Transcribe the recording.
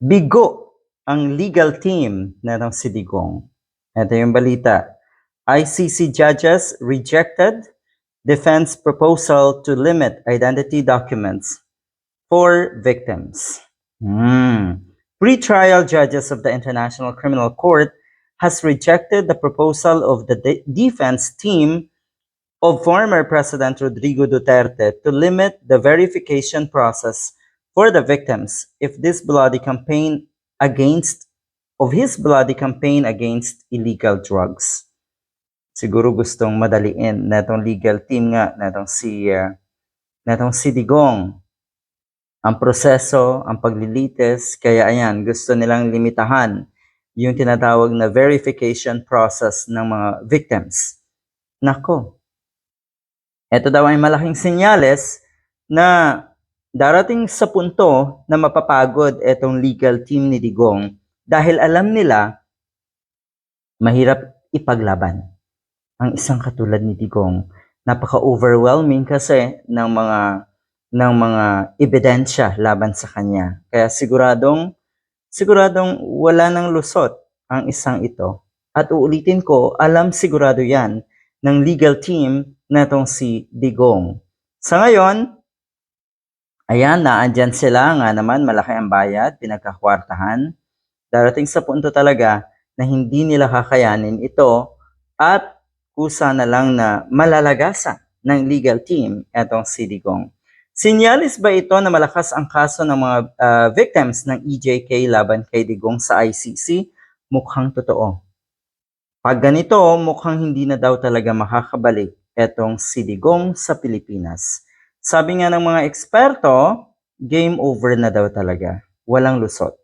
Bigo ang legal team netong si Digong. Ito yung balita. ICC judges rejected defense proposal to limit identity documents for victims. Hmm. Pre-trial judges of the International Criminal Court has rejected the proposal of the de- defense team of former President Rodrigo Duterte to limit the verification process for the victims if this bloody campaign against of his bloody campaign against illegal drugs. Siguro gustong madaliin netong legal team nga netong si uh, netong si Digong ang proseso, ang paglilitis, kaya ayan, gusto nilang limitahan yung tinatawag na verification process ng mga victims. Nako, ito daw ay malaking senyales na darating sa punto na mapapagod itong legal team ni Digong dahil alam nila mahirap ipaglaban ang isang katulad ni Digong. Napaka-overwhelming kasi ng mga ng mga ebidensya laban sa kanya. Kaya siguradong siguradong wala nang lusot ang isang ito. At uulitin ko, alam sigurado yan ng legal team na itong si Digong. Sa ngayon, ayan, naandyan sila nga naman, malaki ang bayad, pinagkakwartahan. Darating sa punto talaga na hindi nila kakayanin ito at kusa na lang na malalagasan ng legal team etong si Digong. Sinyalis ba ito na malakas ang kaso ng mga ah, victims ng EJK laban kay Digong sa ICC? Mukhang totoo. Pag ganito, mukhang hindi na daw talaga makakabalik etong si Digong sa Pilipinas. Sabi nga ng mga eksperto, game over na daw talaga. Walang lusot.